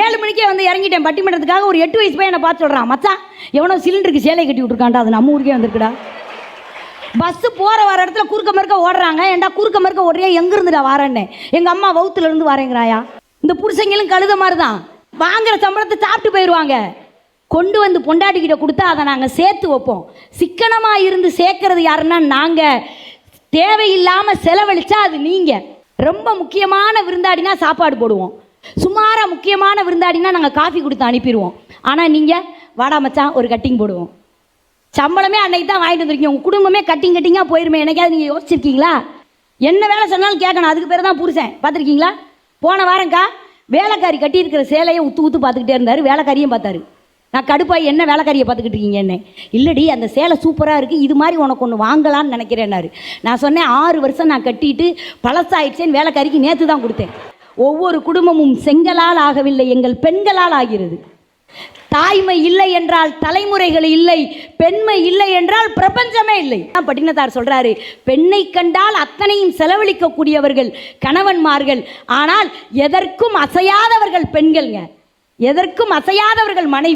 ஏழு மணிக்கே வந்து இறங்கிட்டேன். பட்டிமன்றத்துக்காக ஒரு எட்டு வயசு போய் என்ன பார்த்து சொல்கிறான் மச்சான் எவனோ சிலிண்டருக்கு சேலை கட்டி விட்ருக்கான்டா அது நம்ம ஊருக்கே வந்திருக்குடா. பஸ்ஸு போகிற வர இடத்துல குறுக்க மறுக்க ஓடுறாங்க. ஏன்டா குறுக்க மறுக்க ஓடுறியா? எங்கேருந்துடா வரேன்னு. எங்கள் அம்மா வவுத்துலேருந்து வரேங்கிறாயா? இந்த புருஷங்களும் கழுத மாதிரி தான் வாங்குற சம்பளத்தை சாப்பிட்டு போயிடுவாங்க கொண்டு வந்து பொண்டாட்டிக்கிட்ட கொடுத்தா அதை நாங்கள் சேர்த்து வைப்போம். சிக்கனமாக இருந்து சேர்க்கறது யாருன்னா நாங்கள் தேவையில்லாமல் செலவழிச்சா அது நீங்கள் ரொம்ப முக்கியமான விருந்தாடினா சாப்பாடு போடுவோம். சுமாராக முக்கியமான விருந்தாடினா நாங்கள் காஃபி கொடுத்து அனுப்பிடுவோம். ஆனால் நீங்கள் வாடா மச்சான் ஒரு கட்டிங் போடுவோம். சம்பளமே அன்னைக்கு தான் வாங்கிட்டு வந்திருக்கீங்க. உங்கள் குடும்பமே கட்டிங் கட்டிங்காக போயிருமே. என்னைக்காவது நீங்கள் யோசிச்சிருக்கீங்களா? என்ன வேலை சொன்னாலும் கேட்கணும். அதுக்கு பேர் தான் புருஷன். பார்த்துருக்கீங்களா? போன வாரம்க்கா வேலைக்காரி கட்டியிருக்கிற சேலையை உத்து உத்து பார்த்துக்கிட்டே இருந்தார். வேலைக்காரியும் பார்த்தாரு. நான் கடுப்பாய் என்ன வேலைக்காரியை பார்த்துக்கிட்டு இருக்கீங்க? என்ன. இல்லடி அந்த சேலை சூப்பராக இருக்குது இது மாதிரி உனக்கு ஒன்று வாங்கலாம்னு நினைக்கிறேன்னாரு. நான் சொன்னேன் ஆறு வருஷம் நான் கட்டிட்டு பழசாயிடுச்சேன்னு வேலைக்காரிக்கு நேற்று தான் கொடுத்தேன். ஒவ்வொரு குடும்பமும் செங்கலால் ஆகவில்லை எங்கள் பெண்களால் ஆகிறது. தாய்மை இல்லை என்றால் தலைமுறைகள் இல்லை பெண்மை இல்லை என்றால் பிரபஞ்சமே இல்லை. பட்டினத்தார் சொல்றாரு பெண்ணை கண்டால் அத்தனையும் செலவழிக்கக்கூடியவர்கள் கணவன்மார்கள். ஆனால் எதற்கும் அசையாதவர்கள் பெண்கள்ங்க. எதற்கும் அசையாதவர்கள் மனைவி